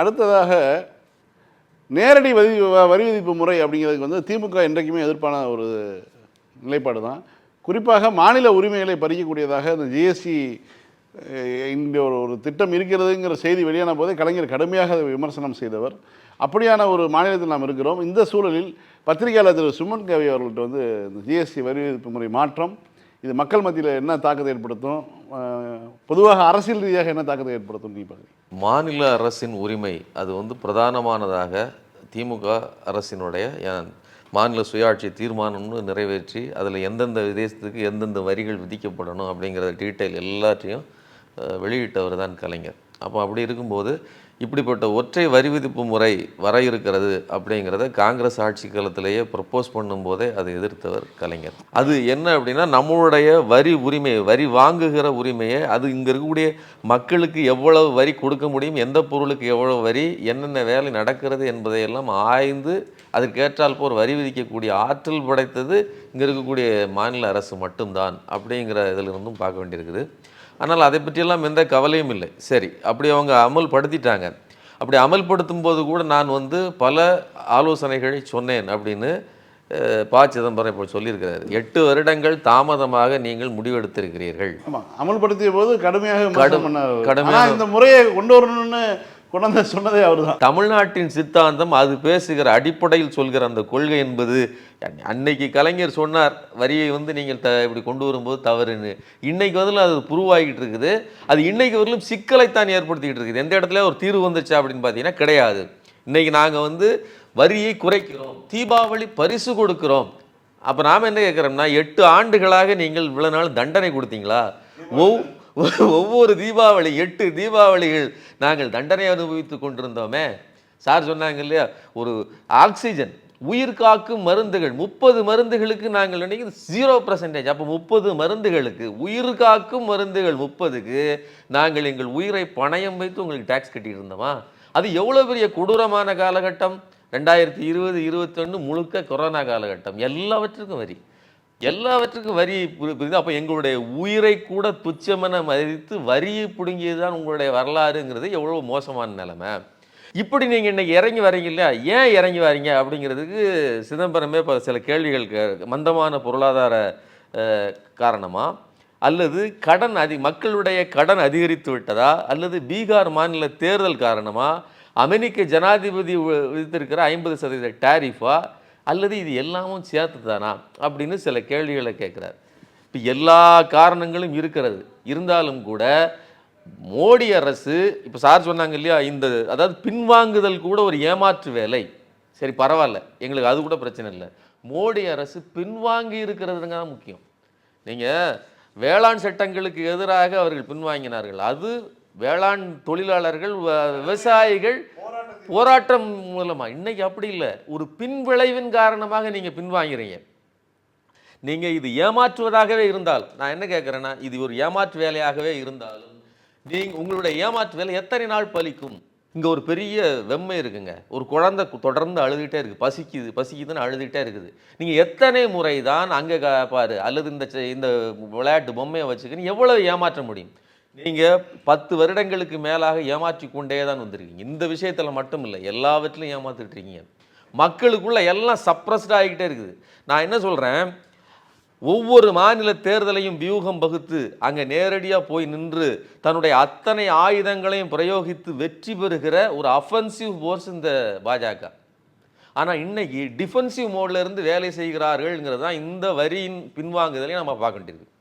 அடுத்ததாக நேரடி வரி வரி விதிப்பு முறை அப்படிங்கிறதுக்கு வந்து திமுக என்றைக்குமே எதிர்ப்பான ஒரு நிலைப்பாடு தான். குறிப்பாக மாநில உரிமைகளை பறிக்கக்கூடியதாக இந்த ஜிஎஸ்டி இந்த ஒரு ஒரு திட்டம் இருக்கிறதுங்கிற செய்தி வெளியான போதே கலைஞர் கடுமையாக அதை விமர்சனம் செய்தவர். அப்படியான ஒரு மாநிலத்தில் நாம் இருக்கிறோம். இந்த சூழலில் பத்திரிகையாளர் திரு. சுமன் கவி அவர்கள்ட்ட வந்து இந்த ஜிஎஸ்டி வரி விதிப்பு முறை மாற்றம் இது மக்கள் மத்தியில் என்ன தாக்கத்தை ஏற்படுத்தும் பொதுவாக அரசியல் ரீதியாக என்ன தாக்கத்தை ஏற்படுத்தும் நீ பார்க்குறீங்க மாநில அரசின் உரிமை அது வந்து பிரதானமானதாக திமுக அரசினுடைய மாநில சுயாட்சி தீர்மானம்னு நிறைவேற்றி அதில் எந்தெந்த விதேசத்துக்கு எந்தெந்த வரிகள் விதிக்கப்படணும் அப்படிங்கிற டீட்டெயில் எல்லாத்தையும் வெளியிட்டவர் தான் கலைஞர். அப்போ அப்படி இருக்கும்போது இப்படிப்பட்ட ஒற்றை வரி விதிப்பு முறை வர இருக்கிறது அப்படிங்கிறத காங்கிரஸ் ஆட்சி காலத்திலேயே ப்ரப்போஸ் பண்ணும்போதே அதை எதிர்த்தவர் கலைஞர். அது என்ன அப்படின்னா நம்மளுடைய வரி உரிமை வரி வாங்குகிற உரிமையை அது இங்கே இருக்கக்கூடிய மக்களுக்கு எவ்வளவு வரி கொடுக்க முடியும் எந்த பொருளுக்கு எவ்வளவு வரி என்னென்ன வேலை நடக்கிறது என்பதையெல்லாம் ஆய்ந்து அதற்கேற்றால் போர் வரி விதிக்கக்கூடிய ஆற்றல் படைத்தது இங்கே இருக்கக்கூடிய மாநில அரசு மட்டும்தான் அப்படிங்கிற இதிலிருந்தும் பார்க்க வேண்டியிருக்குது. ஆனால் அதை பற்றியெல்லாம் எந்த கவலையும் இல்லை. சரி அப்படி அவங்க அமல்படுத்திட்டாங்க. அப்படி அமல்படுத்தும் போது கூட நான் வந்து பல ஆலோசனைகளை சொன்னேன் அப்படின்னு ப. சிதம்பரம் இப்போ சொல்லியிருக்கிறாரு. எட்டு வருடங்கள் தாமதமாக நீங்கள் முடிவெடுத்திருக்கிறீர்கள். அமல்படுத்திய போது கடுமையாக ஆனா இந்த முறையை கொண்டு வரணும்னு கொண்டு சொன்னதே அவர் தான் தமிழ்நாட்டின் சித்தாந்தம் அது பேசுகிற அடிப்படையில் சொல்கிற அந்த கொள்கை என்பது அன்னைக்கு கலைஞர் சொன்னார் வரியை வந்து நீங்கள் த இப்படி கொண்டு வரும்போது தவறுன்னு. இன்னைக்கு வந்து அது புருவாகிட்டு இருக்குது. அது இன்னைக்கு வரலும் சிக்கலைத்தான் ஏற்படுத்திக்கிட்டு இருக்குது. எந்த இடத்துல ஒரு தீர்வு வந்துச்சா அப்படின்னு பார்த்தீங்கன்னா கிடையாது. இன்றைக்கி நாங்கள் வந்து வரியை குறைக்கிறோம் தீபாவளி பரிசு கொடுக்கிறோம். அப்போ நாம் என்ன கேட்குறோம்னா எட்டு ஆண்டுகளாக நீங்கள் இவ்வளோ நாள் தண்டனை கொடுத்தீங்களா? ஒவ்வொரு ஒவ்வொரு தீபாவளி எட்டு தீபாவளிகள் நாங்கள் தண்டனை அனுபவித்து கொண்டிருந்தோமே. சார் சொன்னாங்க இல்லையா ஒரு ஆக்சிஜன் உயிர் காக்கும் மருந்துகள் முப்பது மருந்துகளுக்கு நாங்கள் நினைக்கிறது ஜீரோ பர்சன்டேஜ் அப்போ முப்பது மருந்துகளுக்கு உயிர் காக்கும் மருந்துகள் முப்பதுக்கு நாங்கள் எங்கள் உயிரை பணயம் வைத்து உங்களுக்கு டேக்ஸ் கட்டிட்டு இருந்தோமா அது எவ்வளோ பெரிய கொடூரமான காலகட்டம்? ரெண்டாயிரத்தி இருபது இருபத்தொன்று முழுக்க கொரோனா காலகட்டம். எல்லாவற்றுக்கும் வரி. எல்லாவற்றுக்கும் வரி புரி- புரியுது? அப்போ எங்களுடைய உயிரை கூட துச்சமென மதித்து வரியை பிடுங்கியது தான் உங்களுடைய வரலாறுங்கிறது எவ்வளோ மோசமான நிலைமை. இப்படி நீங்கள் இன்றைக்கி இறங்கி வரீங்க இல்லையா? ஏன் இறங்கி வரீங்க அப்படிங்கிறதுக்கு சிதம்பரமே இப்போ சில கேள்விகள் மந்தமான பொருளாதார காரணமாக அல்லது கடன் அதி மக்களுடைய கடன் அதிகரித்து விட்டதா? அல்லது பீகார் மாநில தேர்தல் காரணமாக அமெரிக்க ஜனாதிபதி விதித்திருக்கிற ஐம்பது சதவீத டேரிஃபா அல்லது இது எல்லாமும் சேர்த்து தானா அப்படின்னு சில கேள்விகளை கேட்குறாரு. இப்போ எல்லா காரணங்களும் இருக்கிறது. இருந்தாலும் கூட மோடி அரசு இப்போ சார் சொன்னாங்க இல்லையா இந்த அதாவது பின்வாங்குதல் கூட ஒரு ஏமாற்று வேலை. சரி பரவாயில்ல. எங்களுக்கு அது கூட பிரச்சனை இல்லை. மோடி அரசு பின்வாங்கி இருக்கிறதுங்க தான் முக்கியம். நீங்கள் வேளாண் சட்டங்களுக்கு எதிராக அவர்கள் பின்வாங்கினார்கள். அது வேளாண் தொழிலாளர்கள் வ- விவசாயிகள் போராட்டம் மூலமாக இன்னைக்கு அப்படி இல்லை. ஒரு பின்விளைவின் காரணமாக நீங்கள் பின்வாங்கிறீங்க. நீங்கள் இது ஏமாற்றுவதாகவே இருந்தால் நான் என்ன கேட்குறேன்னா இது ஒரு ஏமாற்று வேலையாகவே இருந்தாலும் நீங்கள் உங்களுடைய ஏமாற்று வேலை எத்தனை நாள் பலிக்கும் இங்கே ஒரு பெரிய வெம்மை இருக்குங்க. ஒரு குழந்தை தொடர்ந்து அழுதுகிட்டே இருக்குது பசிக்குது பசிக்குதுன்னு அழுதுகிட்டே இருக்குது. நீங்கள் எத்தனை முறை தான் அங்கே பாரு அல்லது இந்த செ- இந்த விளையாட்டு பொம்மையை வச்சுக்கின்னு எவ்வளவு ஏமாற்ற முடியும்? நீங்கள் பத்து வருடங்களுக்கு மேலாக ஏமாற்றி கொண்டே தான் வந்திருக்கீங்க. இந்த விஷயத்தில் மட்டும் இல்லை எல்லாவற்றிலும் ஏமாத்திட்டு இருக்கீங்க. மக்களுக்குள்ள எல்லாம் சப்ரஸ்ட் ஆகிக்கிட்டே இருக்குது. நான் என்ன சொல்கிறேன் ஒவ்வொரு மாநில தேர்தலையும் வியூகம் வகுத்து அங்கே நேரடியாக போய் நின்று தன்னுடைய அத்தனை ஆயுதங்களையும் பிரயோகித்து வெற்றி பெறுகிற ஒரு அஃபென்சிவ் ஃபோர்ஸ் இந்த பாஜக. ஆனால் இன்னைக்கு டிஃபென்சிவ் மோட்லேருந்து வேலை செய்கிறார்கள்ங்கிறது தான் இந்த வரியின் பின்வாங்குதலையும் நம்ம பார்க்க வேண்டியிருக்கு.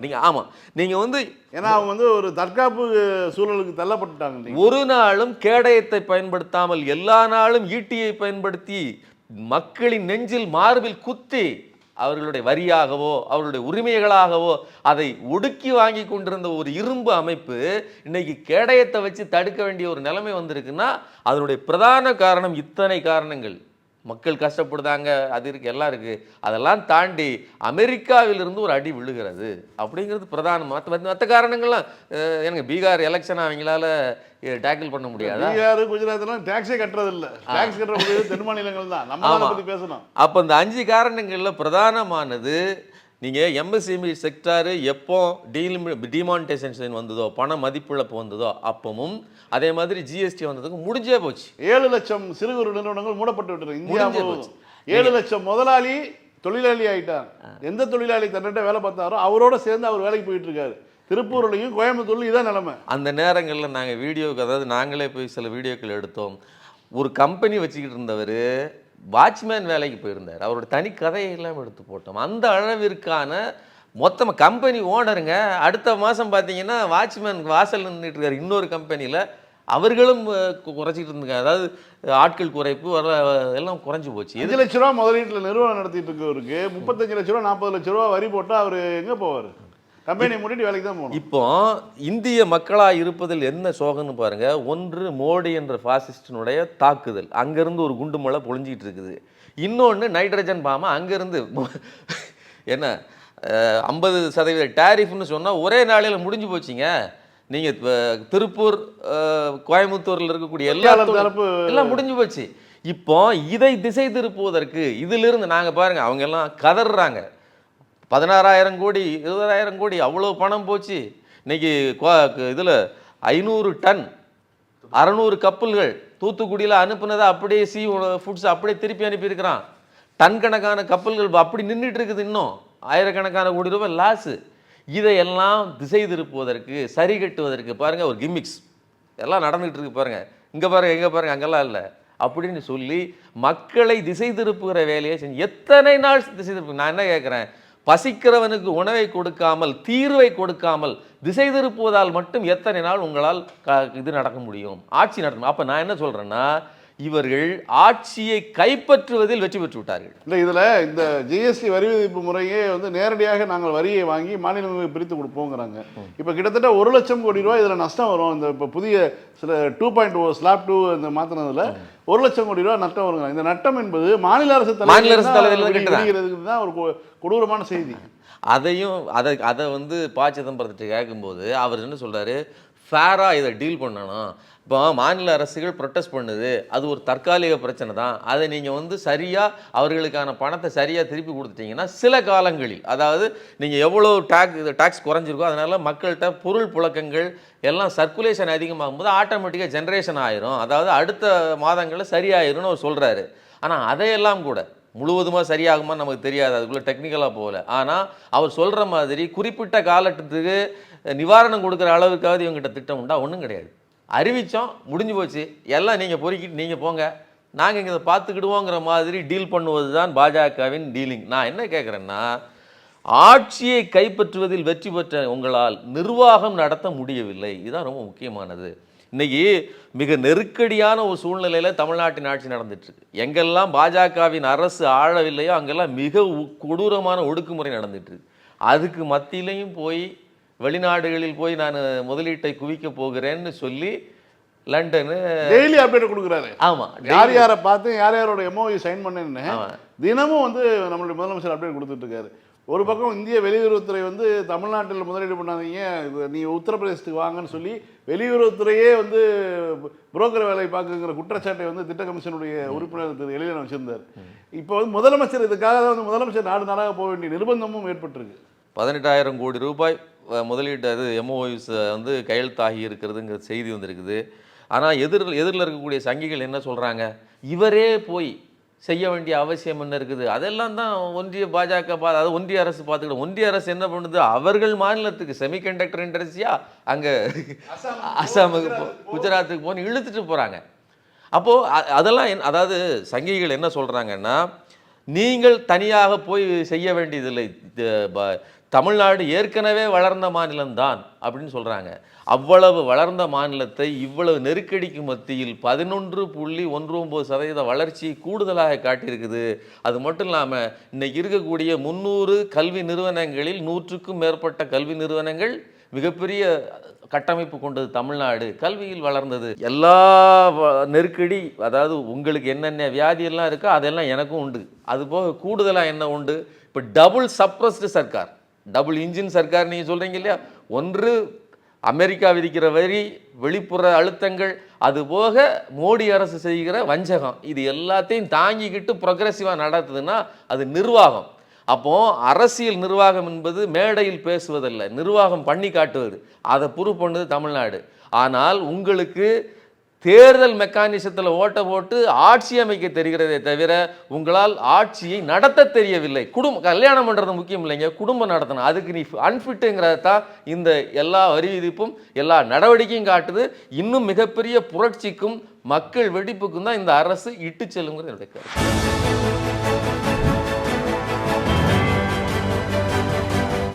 நீங்கள் ஆமாம் நீங்கள் வந்து ஏன்னா அவங்க வந்து ஒரு தற்காப்பு சூழலுக்கு தள்ளப்பட்டுட்டாங்க. ஒரு நாளும் கேடயத்தை பயன்படுத்தாமல் எல்லா நாளும் ஈட்டியை பயன்படுத்தி மக்களின் நெஞ்சில் மார்பில் குத்தி அவர்களுடைய வரியாகவோ அவர்களுடைய உரிமைகளாகவோ அதை ஒடுக்கி வாங்கி கொண்டிருந்த ஒரு இரும்பு அமைப்பு இன்னைக்கு கேடயத்தை வச்சு தடுக்க வேண்டிய ஒரு நிலைமை வந்திருக்குன்னா அதனுடைய பிரதான காரணம் இத்தனை காரணங்கள் மக்கள் கஷ்டப்படுதாங்க அது இருக்கு எல்லாம் இருக்கு. அதெல்லாம் தாண்டி அமெரிக்காவிலிருந்து ஒரு அடி விழுகிறது அப்படிங்கிறது பிரதானம். மற்ற மற்ற காரணங்கள்லாம் எனக்கு பீகார் எலெக்ஷன் அவங்களால டேக்கிள் பண்ண முடியாதா? பீகார் குஜராத் எல்லாம் டாக்ஸே கட்டுறது இல்ல டாக்ஸ் கட்டுறது தென் மாநிலங்கள் தான். நம்ம பேசணும். அப்போ இந்த அஞ்சு காரணங்களில் பிரதானமானது நீங்கள் எம்எஸ்எம்இ செக்டாரு எப்போ டீல் டிமானிட்டைசேஷன் வந்ததோ பண மதிப்பிழப்பு வந்ததோ அப்பவும் அதே மாதிரி ஜிஎஸ்டி வந்ததுக்கு முடிஞ்சே போச்சு. ஏழு லட்சம் சிறு குறு நிறுவனங்கள் மூடப்பட்டு விட்டது. இந்தியா ஏழு லட்சம் முதலாளி தொழிலாளி ஆயிட்டார். எந்த தொழிலாளி தன்னிட்ட வேலை பார்த்தாரோ அவரோட சேர்ந்து அவர் வேலைக்கு போயிட்டு இருக்காரு. திருப்பூர்லையும் கோயம்புத்தூர்லையும் இதான் நிலைமை. அந்த நேரங்களில் நாங்கள் வீடியோக்கு அதாவது நாங்களே போய் சில வீடியோக்கள் எடுத்தோம். ஒரு கம்பெனி வச்சுக்கிட்டு இருந்தவர் வாட்ச்மேன் வேலைக்கு போயிருந்தார். அவரோட தனி கதையெல்லாம் எடுத்து போட்டோம். அந்த அளவிற்கான மொத்தமாக கம்பெனி ஓனருங்க. அடுத்த மாதம் பார்த்தீங்கன்னா வாட்ச்மேன் வாசல் நின்றுட்டு இருக்காரு. இன்னொரு கம்பெனியில் அவர்களும் குறைச்சிட்டு இருந்தாங்க அதாவது ஆட்கள் குறைப்பு வர எல்லாம் குறைஞ்சு போச்சு. எது லட்ச ரூபா முதலீட்டில் நிறுவனம் நடத்திட்டு இருக்கவருக்கு முப்பத்தஞ்சு லட்ச ரூபா நாற்பது லட்ச ரூபா வரி போட்டா அவர் எங்க போவார்? மூடிட்டு வேலைக்கு தான் போகணும். இப்போ இந்திய மக்களாக இருப்பதில் என்ன சோகம்னு பாருங்க. ஒன்று மோடி என்ற பாசிஸ்டினுடைய தாக்குதல். அங்கேருந்து ஒரு குண்டு மழை பொழிஞ்சிட்டு இருக்குது. இன்னொன்று நைட்ரஜன் பாம்பு அங்கேருந்து என்ன ஐம்பது சதவீத டேரிஃப்னு சொன்னால் ஒரே நாளையில் முடிஞ்சு போச்சுங்க. நீங்கள் திருப்பூர் கோயம்புத்தூர்ல இருக்கக்கூடிய எல்லா தரப்பு எல்லாம் முடிஞ்சு போச்சு. இப்போ இதை திசை திருப்புவதற்கு இதிலிருந்து நாங்கள் பாருங்க அவங்க எல்லாம் கதறாங்க பதினாறாயிரம் கோடி இருபதாயிரம் கோடி அவ்வளோ பணம் போச்சு. இன்னைக்கு இதில் ஐநூறு டன் அறநூறு கப்பல்கள் தூத்துக்குடியில் அனுப்புனதை அப்படியே சி ஃபுட்ஸ் அப்படியே திருப்பி அனுப்பியிருக்கிறான். டன் கணக்கான கப்பல்கள் அப்படி நின்றுட்டு இருக்குது இன்னும். ஆயிரக்கணக்கான கோடி ரூபாய் லாஸு இதையெல்லாம் திசை திருப்புவதற்கு சரி கட்டுவதற்கு பாருங்கள் ஒரு கிம்மிக்ஸ் எல்லாம் நடந்துகிட்டு இருக்கு பாருங்கள் இங்கே பாருங்கள் எங்கே பாருங்கள் அங்கெல்லாம் இல்லை. அப்படின்னு சொல்லி மக்களை திசை திருப்புகிற வேலையை செஞ்சு எத்தனை நாள் திசை திருப்பு நான் என்ன கேட்குறேன் பசிக்கிறவனுக்கு உணவை கொடுக்காமல் தீர்வை கொடுக்காமல் திசை திருப்புவதால் மட்டும் எத்தனை நாள் உங்களால் க- இது நடக்க முடியும்? ஆட்சி நடக்கும் அப்போ நான் என்ன சொல்கிறேன்னா இவர்கள் ஆட்சியை கைப்பற்றுவதில் வெற்றி பெற்று விட்டார்கள். இல்லை இதில் இந்த ஜிஎஸ்டி வரி விதிப்பு முறையே வந்து நேரடியாக நாங்கள் வரியை வாங்கி மாநிலங்களுக்கு பிரித்து கொடுப்போங்கிறாங்க. இப்போ கிட்டத்தட்ட ஒரு லட்சம் கோடி ரூபாய் இதில் நஷ்டம் வரும். இந்த இப்போ புதிய சில two point O slab two இந்த மாற்றினதுல ஒரு லட்சம் கோடி ரூபாய் நஷ்டம் வருங்க. இந்த நட்டம் என்பது மாநில அரசு மாநில அரசு தலையில தான் ஒரு கொடூரமான செய்தி. அதையும் அதை அதை வந்து ப. சிதம்பரத்திட்ட கேட்கும்போது அவர் என்ன சொல்றாரு? ஃபேராக இதை டீல் பண்ணணும். இப்போ மாநில அரசுகள் ப்ரொட்டஸ்ட் பண்ணுது. அது ஒரு தற்காலிக பிரச்சனை தான். அதை நீங்கள் வந்து சரியாக அவர்களுக்கான பணத்தை சரியாக திருப்பி கொடுத்துட்டீங்கன்னா சில காலங்களில் அதாவது நீங்கள் எவ்வளோ டேக்ஸ் டேக்ஸ் குறைஞ்சிருக்கோ அதனால் மக்கள்கிட்ட பொருள் புழக்கங்கள் எல்லாம் சர்க்குலேஷன் அதிகமாகும் போது ஆட்டோமேட்டிக்காக ஜென்ரேஷன் ஆயிரும். அதாவது அடுத்த மாதங்களில் சரியாயிரும்னு அவர் சொல்கிறாரு ஆனால் அதையெல்லாம் கூட முழுவதுமாக சரியாகுமா நமக்கு தெரியாது. அதுக்குள்ளே டெக்னிக்கலாக போகல. ஆனால் அவர் சொல்கிற மாதிரி குறிப்பிட்ட காலகட்டத்துக்கு நிவாரணம் கொடுக்குற அளவுக்காவது இவங்ககிட்ட திட்டம் உண்டா? ஒன்றும் கிடையாது. அறிவித்தோம் முடிஞ்சு போச்சு. எல்லாம் நீங்கள் பொறுக்கிட்டு நீங்கள் போங்க. நாங்கள் இங்கே இதை பார்த்துக்கிடுவோங்கிற மாதிரி டீல் பண்ணுவது தான் பாஜகவின் டீலிங் நான் என்ன கேட்குறேன்னா ஆட்சியை கைப்பற்றுவதில் வெற்றி பெற்ற உங்களால் நிர்வாகம் நடத்த முடியவில்லை. இதுதான் ரொம்ப முக்கியமானது. இன்னைக்கு மிக நெருக்கடியான ஒரு சூழ்நிலையில் தமிழ்நாட்டின் ஆட்சி நடந்துட்டு இருக்கு எங்கெல்லாம் பாஜகவின் அரசு ஆழவில்லையோ அங்கெல்லாம் மிக கொடூரமான ஒடுக்குமுறை நடந்துட்டு இருக்கு அதுக்கு மத்தியிலையும் போய் வெளிநாடுகளில் போய் நான் முதலீட்டை குவிக்க போகிறேன்னு சொல்லி லண்டனு டெய்லி அப்டேட் கொடுக்குறாரு. ஆமாம் யார் யாரை பார்த்து யார் யாரோட எம்ஓஇ சைன் பண்ணேன்னு. தினமும் வந்து நம்மளுடைய முதலமைச்சர் அப்டேட் கொடுத்துட்டு இருக்காரு. ஒரு பக்கம் இந்திய வெளியுறவுத்துறை வந்து தமிழ்நாட்டில் முதலீடு பண்ணாதீங்க நீ உத்தரப்பிரதேசத்துக்கு வாங்கன்னு சொல்லி வெளியுறவுத்துறையே வந்து புரோக்கர் வேலை பார்க்குங்கிற குற்றச்சாட்டை வந்து திட்ட கமிஷனுடைய உறுப்பினர் திரு எழிலன் வச்சிருந்தார். இப்போ வந்து முதலமைச்சர் இதுக்காக தான் வந்து முதலமைச்சர் நாடு நாடாக போக வேண்டிய நிர்பந்தமும் ஏற்பட்டிருக்கு. பதினெட்டாயிரம் கோடி ரூபாய் முதலீட்டு அது எம்ஓஎஸ் வந்து கையெழுத்தாகி இருக்கிறதுங்கிற செய்தி வந்திருக்குது. ஆனால் எதிர் எதிரில் இருக்கக்கூடிய சங்கிகள் என்ன சொல்கிறாங்க இவரே போய் செய்ய வேண்டிய அவசியம் என்ன இருக்குது? அதெல்லாம் தான் ஒன்றிய பாஜக பா அதாவது ஒன்றிய அரசு பார்த்துக்கிடும் ஒன்றிய அரசு என்ன பண்ணுது? அவர்கள் மாநிலத்துக்கு செமிகண்டக்டர் இண்டஸ்ட்ரியாக அங்கே அசாமுக்கு போ குஜராத்துக்கு போன்னு இழுத்துட்டு போகிறாங்க அப்போது அதெல்லாம் என்- அதாவது சங்கிகள் என்ன சொல்கிறாங்கன்னா நீங்கள் தனியாக போய் செய்ய வேண்டியதில்லை. தமிழ்நாடு ஏற்கனவே வளர்ந்த மாநிலம்தான் அப்படின்னு சொல்கிறாங்க அவ்வளவு வளர்ந்த மாநிலத்தை இவ்வளவு நெருக்கடிக்கு மத்தியில் பதினொன்று புள்ளி ஒன்று ஒம்பது சதவீத வளர்ச்சி கூடுதலாக காட்டியிருக்குது. அது மட்டும் இல்லாமல் இன்றைக்கி இருக்கக்கூடிய முந்நூறு கல்வி நிறுவனங்களில் நூற்றுக்கும் மேற்பட்ட கல்வி நிறுவனங்கள் மிகப்பெரிய கட்டமைப்பு கொண்டது தமிழ்நாடு. கல்வியில் வளர்ந்தது. எல்லா வ- நெருக்கடி அதாவது உங்களுக்கு என்னென்ன வியாதியெல்லாம் இருக்கோ அதெல்லாம் எனக்கும் உண்டு. அது போக கூடுதலாக என்ன உண்டு? இப்போ டபுள் சப்ரஸ்டு சர்க்கார். டபுள் இன்ஜின் சர்க்கார் நீங்கள் சொல்கிறீங்க இல்லையா? ஒன்று அமெரிக்கா விதிக்கிற வரி வெளிப்புற அழுத்தங்கள் அது போக மோடி அரசு செய்கிற வஞ்சகம். இது எல்லாத்தையும் தாங்கிக்கிட்டு ப்ரொக்ரெசிவாக நடத்துதுன்னா அது நிர்வாகம். அப்போ அரசியல் நிர்வாகம் என்பது மேடையில் பேசுவதல்ல நிர்வாகம் பண்ணி காட்டுவது. அதை ப்ரூவ் பண்ணது தமிழ்நாடு. ஆனால் உங்களுக்கு தேர்தல் மெக்கானிசத்தில் ஓட்ட போட்டு ஆட்சி அமைக்க தெரிகிறதே தவிர உங்களால் ஆட்சியை நடத்த தெரியவில்லை. குடும்பம் கல்யாணம் பண்ணுறது முக்கியம் இல்லைங்க குடும்பம் நடத்தணும். அதுக்கு நீ அன்ஃபிட்டுங்கிறத தான் இந்த எல்லா வரி விதிப்பும் எல்லா நடவடிக்கையும் காட்டுது. இன்னும் மிகப்பெரிய புரட்சிக்கும் மக்கள் வெடிப்புக்கும் தான் இந்த அரசு இட்டு செல்லுங்கிறது என்னுடைய கருத்து.